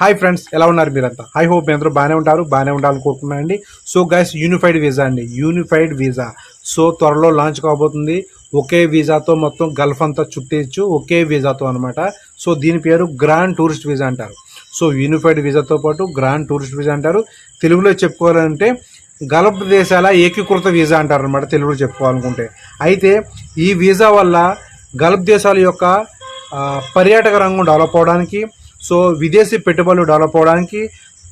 Hi friends ఎలా ఉన్నారు మీరంతా? ఐ హోప్ మీ అందరూ బాగానే ఉంటారు బాగానే ఉండాలని కోరుకున్నానండి సో గైస్ యూనిఫైడ్ వీసా అండి. యూనిఫైడ్ వీసా సో త్వరలో లాంచ్ కాబోతుంది. ఒకే వీసాతో మొత్తం గల్ఫ్ అంతా చుట్టేయచ్చు. ఒకే వీసాతో అనమాట సో దీని పేరు గ్రాండ్ టూరిస్ట్ వీసా అంటారు. సో యూనిఫైడ్ వీసాతో పాటు గ్రాండ్ టూరిస్ట్ వీసా అంటారు. తెలుగులో చెప్పుకోవాలంటే గల్ఫ్ దేశాల ఏకీకృత వీసా అంటారు అనమాట తెలుగులో చెప్పుకోవాలనుకుంటే. అయితే ఈ వీసా వల్ల గల్ఫ్ దేశాల యొక్క పర్యాటక రంగం డెవలప్ అవడానికి సో విదేశీ పెట్టుబడులు డెవలప్ అవడానికి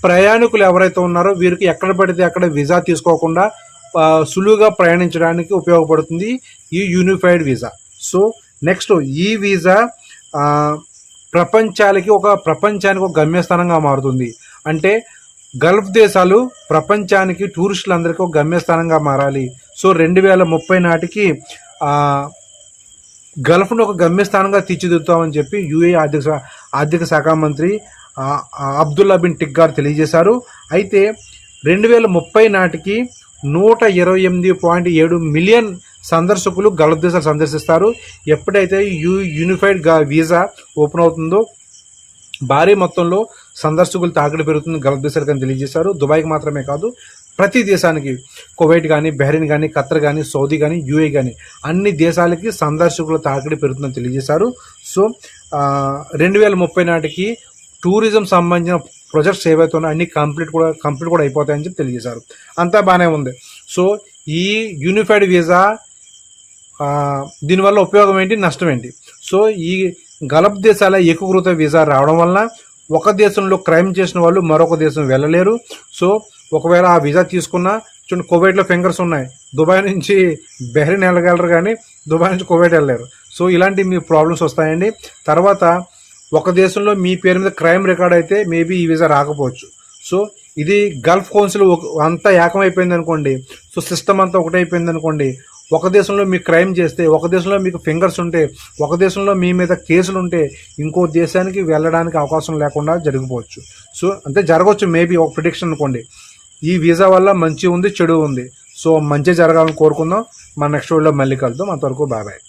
ప్రయాణికులు ఎవరైతే ఉన్నారో వీరికి ఎక్కడ పడితే అక్కడ వీసా తీసుకోకుండా సులువుగా ప్రయాణించడానికి ఉపయోగపడుతుంది ఈ యూనిఫైడ్ వీసా. సో నెక్స్ట్ ఈ వీసా ప్రపంచాలకి ఒక ప్రపంచానికి ఒక గమ్యస్థానంగా మారుతుంది. అంటే గల్ఫ్ దేశాలు ప్రపంచానికి టూరిస్టులందరికీ ఒక గమ్యస్థానంగా మారాలి. సో రెండు వేల ముప్పై నాటికి గల్ఫ్ను ఒక గమ్యస్థానంగా తీర్చిదిద్దుతామని చెప్పి యుఏ ఆర్థిక శా- ఆర్థిక శాఖ మంత్రి అబ్దుల్లా బిన్ టిక్ గారు తెలియజేశారు. అయితే రెండు వేల ముప్పై నాటికి నూట ఇరవై ఎనిమిది పాయింట్ ఏడు మిలియన్ సందర్శకులు గల్ఫ్ దేశాలు సందర్శిస్తారు. ఎప్పుడైతే యూ యూనిఫైడ్గా వీసా ఓపెన్ అవుతుందో భారీ మొత్తంలో సందర్శకులు తాకిడి పెరుగుతుంది గల్ఫ్ దేశాలకు అని తెలియజేశారు. దుబాయ్కి మాత్రమే కాదు ప్రతి దేశానికి కువైట్ కానీ బహ్రెయిన్ కానీ ఖత్తర్ కానీ సౌదీ కానీ యూఏ కానీ అన్ని దేశాలకి సందర్శకుల తాకిడి పెరుగుతుందని తెలియజేశారు. సో రెండు వేల ముప్పై నాటికి టూరిజం సంబంధించిన ప్రాజెక్ట్స్ ఏవైతే ఉన్నాయో అన్ని కంప్లీట్ కూడా కంప్లీట్ కూడా అయిపోతాయని చెప్పి తెలియజేశారు. అంతా బాగానే ఉంది. సో ఈ యూనిఫైడ్ వీసా దీనివల్ల ఉపయోగం ఏంటి? నష్టం ఏంటి? సో ఈ గలప్ దేశాల ఏకీకృత వీసా రావడం వలన ఒక దేశంలో క్రైమ్ చేసిన వాళ్ళు మరొక దేశం వెళ్ళలేరు. సో ఒకవేళ ఆ వీసా తీసుకున్నా చూడండి కోవైట్లో ఫింగర్స్ ఉన్నాయి. దుబాయ్ నుంచి బెహ్రీన్ వెళ్ళగలరు కానీ దుబాయ్ నుంచి కోవైట్ వెళ్ళలేరు. సో ఇలాంటి మీ ప్రాబ్లమ్స్ వస్తాయండి. తర్వాత ఒక దేశంలో మీ పేరు మీద క్రైమ్ రికార్డ్ అయితే మేబీ ఈ వీసా రాకపోవచ్చు. సో ఇది గల్ఫ్ కౌన్సిల్ ఒక- అంతా ఏకమైపోయింది అనుకోండి. సో సిస్టమ్ అంతా ఒకటైపోయింది అనుకోండి. ఒక దేశంలో మీకు క్రైమ్ చేస్తే ఒక దేశంలో మీకు ఫింగర్స్ ఉంటే ఒక దేశంలో మీ మీద కేసులు ఉంటే ఇంకో దేశానికి వెళ్ళడానికి అవకాశం లేకుండా జరిగిపోవచ్చు. సో అంటే జరగవచ్చు మేబీ ఒక ప్రిడిక్షన్ అనుకోండి. ఈ వీసా వల్ల మంచి ఉంది చెడు ఉంది. సో మంచి జరగాలని కోరుకుందాం. మన నెక్స్ట్ వీడియోలో మళ్ళీ కలుద్దాం. అంతవరకు బాయ్ బాయ్.